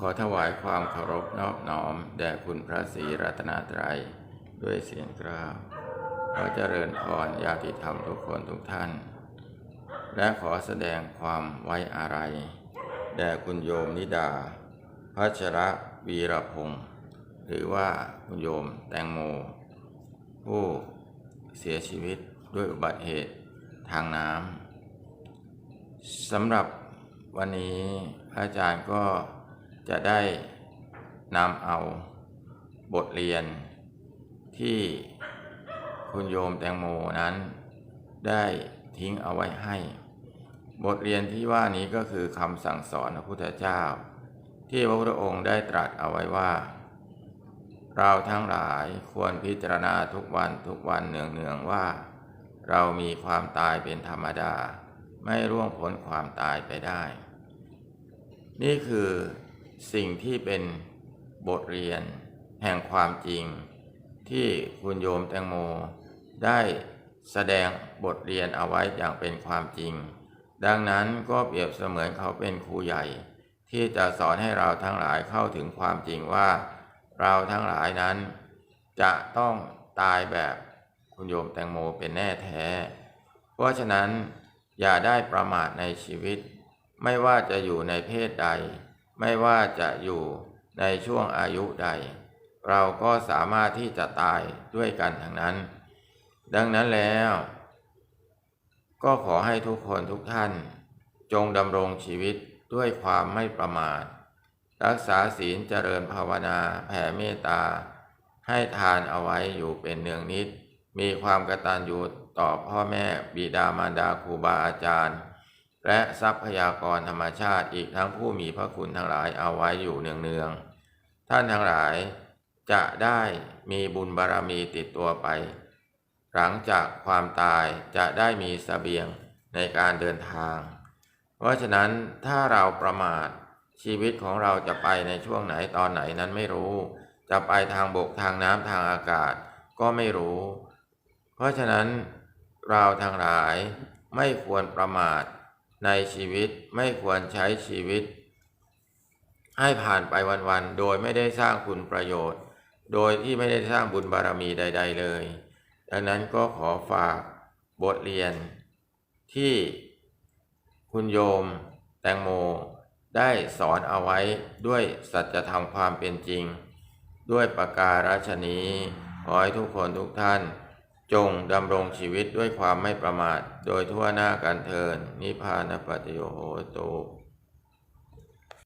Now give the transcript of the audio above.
ขอถวายความเคารพนอบน้อม แด่คุณพระศรีรัตนตรัย ด้วยเสียงกล้าวขอเจริญพรญาติธรรมทุกคนทุกท่าน และขอแสดงความไว้อาลัยแด่คุณโยมนิดา พัชระวีรพงศ์หรือว่าคุณโยมแตงโม ผู้เสียชีวิตด้วยอุบัติเหตุทางน้ำสำหรับวันนี้พระอาจารย์ก็ จะได้นำเอาบทเรียนที่คุณโยมแตงโมนั้น ได้ทิ้งเอาไว้ให้ บทเรียนที่ว่านี้ก็คือคำสั่งสอนพระพุทธเจ้า ที่พระพุทธองค์ได้ตรัสเอาไว้ว่า เราทั้งหลายควรพิจารณาทุกวันทุกวันเนืองๆว่า เรามีความตายเป็นธรรมดา ไม่ร่วงพ้นความตายไปได้ นี่คือ สิ่งที่เป็นบทเรียนแห่งความจริง ที่คุณโยมแตงโม ได้แสดงบทเรียนเอาไว้อย่างเป็นความจริง ดังนั้นก็เปรียบเสมือนเขาเป็นครูใหญ่ ที่จะสอนให้เราทั้งหลายเข้าถึงความจริงว่า เราทั้งหลายนั้น จะต้องตายแบบคุณโยมแตงโมเป็นแน่แท้ เพราะฉะนั้นอย่าได้ประมาทในชีวิต ไม่ว่าจะอยู่ในเพศใด ไม่ว่าจะอยู่ในช่วงอายุใด เราก็สามารถที่จะตายด้วยกันทั้งนั้น ดังนั้นแล้ว ก็ขอให้ทุกคนทุกท่าน จงดำรงชีวิตด้วยความไม่ประมาท รักษาศีลเจริญภาวนาแผ่เมตตา ให้ทานเอาไว้อยู่เป็นเนืองนิด มีความกตัญญูต่อพ่อแม่บิดามารดาครูบาอาจารย์ และทรัพยากรธรรมชาติอีกทั้งผู้มีพระคุณทั้งหลายเอาไว้อยู่เนืองๆท่านทั้งหลายจะได้มีบุญบารรมีติดตัวไป หลังจากความตายจะได้มีสเสบียงในการเดินทาง เพราะฉะนั้นถ้าเราประมาทชีวิตของเราจะไปในช่วงไหนตอนไหนนั้นไม่รู้ จะไปทางบกทางน้ำทางอากาศก็ไม่รู้ เพราะฉะนั้นเราทั้งหลายไม่ควรประมาท ในชีวิตไม่ควรใช้ชีวิต ให้ผ่านไปวันๆ โดยไม่ได้สร้างคุณประโยชน์ โดยที่ไม่ได้สร้างบุญบารมีใด ๆ เลย ดังนั้นก็ขอฝากบทเรียน ที่คุณโยม แตงโม ได้สอนเอาไว้ด้วยสัจธรรมความเป็นจริง ด้วยประการฉนี้ขอให้ทุกคนทุกท่าน จงดำรงชีวิตด้วยความไม่ประมาท โดยทั่วหน้ากันเทินนิพพานปัจโยโหตุ